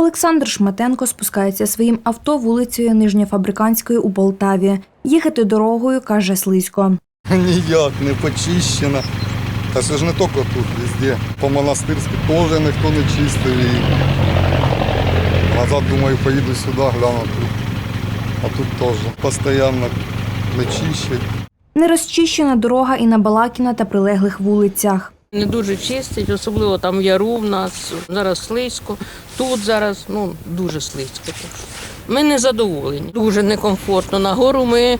Олександр Шматенко спускається своїм авто вулицею Нижньофабриканської у Полтаві. Їхати дорогою, каже, слизько. Ніяк не почищена. Та це ж не тільки тут, везде. По монастирськи теж ніхто не чистив її. Назад, думаю, поїду сюди, гляну тут. А тут теж. Постійно не чищать. Не розчищена дорога і на Балакіна та прилеглих вулицях. Не дуже чистить, особливо там яру в нас, зараз слизько. Тут зараз ну, дуже слизько. Ми не задоволені, дуже некомфортно. Нагору ми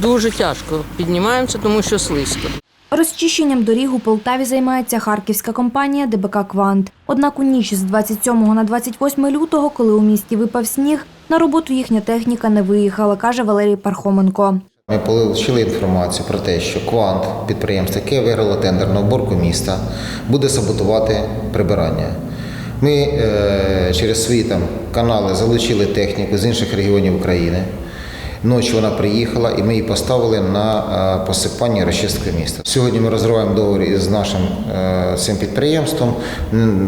дуже тяжко піднімаємося, тому що слизько. Розчищенням доріг у Полтаві займається харківська компанія ДБК «Квант». Однак у ніч з 27 на 28 лютого, коли у місті випав сніг, на роботу їхня техніка не виїхала, каже Валерій Пархоменко. Ми получили інформацію про те, що Квант, підприємство, яке виграло тендер на уборку міста, буде саботувати прибирання. Ми е, через свої там канали залучили техніку з інших регіонів України. Ночі вона приїхала і ми її поставили на е, посипання і розчистку міста. Сьогодні ми розриваємо договір із нашим е, цим підприємством.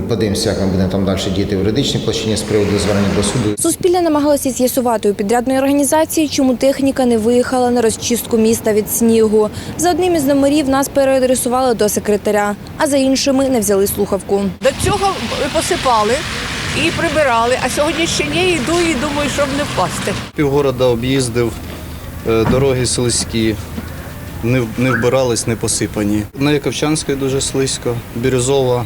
Подивимося, як ми будемо там далі діяти в юридичній площині з приводу звернення до суду. Суспільне намагалося з'ясувати у підрядної організації, чому техніка не виїхала на розчистку міста від снігу. За одним із номерів нас переадресували до секретаря, а за іншими не взяли слухавку. До цього посипали і прибирали, а сьогодні ще ні, йду і думаю, щоб не впасти. Півгорода об'їздив, е, дороги слизькі, не, не вбирались, не посипані. На Яковчанській дуже слизько, Бірюзова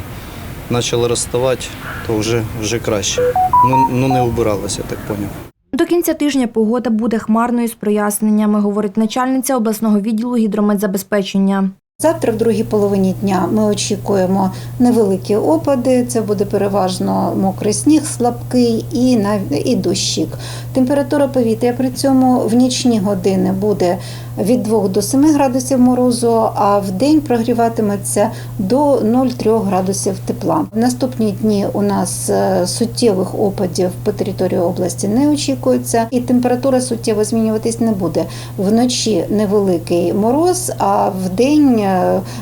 почали розставати, то вже, вже краще. Ну, ну не вбиралося, я так поняв. До кінця тижня погода буде хмарною з проясненнями, говорить начальниця обласного відділу гідрометзабезпечення. Завтра, в другій половині дня, ми очікуємо невеликі опади. Це буде переважно мокрий сніг, слабкий і і дощик. Температура повітря при цьому в нічні години буде від 2 до 7 градусів морозу, а в день прогріватиметься до 0,3 градусів тепла. В наступні дні у нас е, суттєвих опадів по території області не очікується, і температура суттєво змінюватись не буде. Вночі невеликий мороз, а в день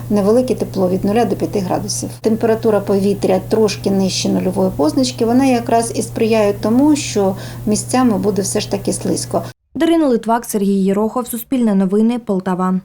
невелике тепло від 0 до 5 градусів. Температура повітря трошки нижче нульової позначки. Вона якраз і сприяє тому, що місцями буде все ж таки слизько. Дарина Литвак, Сергій Єрохов, Суспільне новини, Полтава.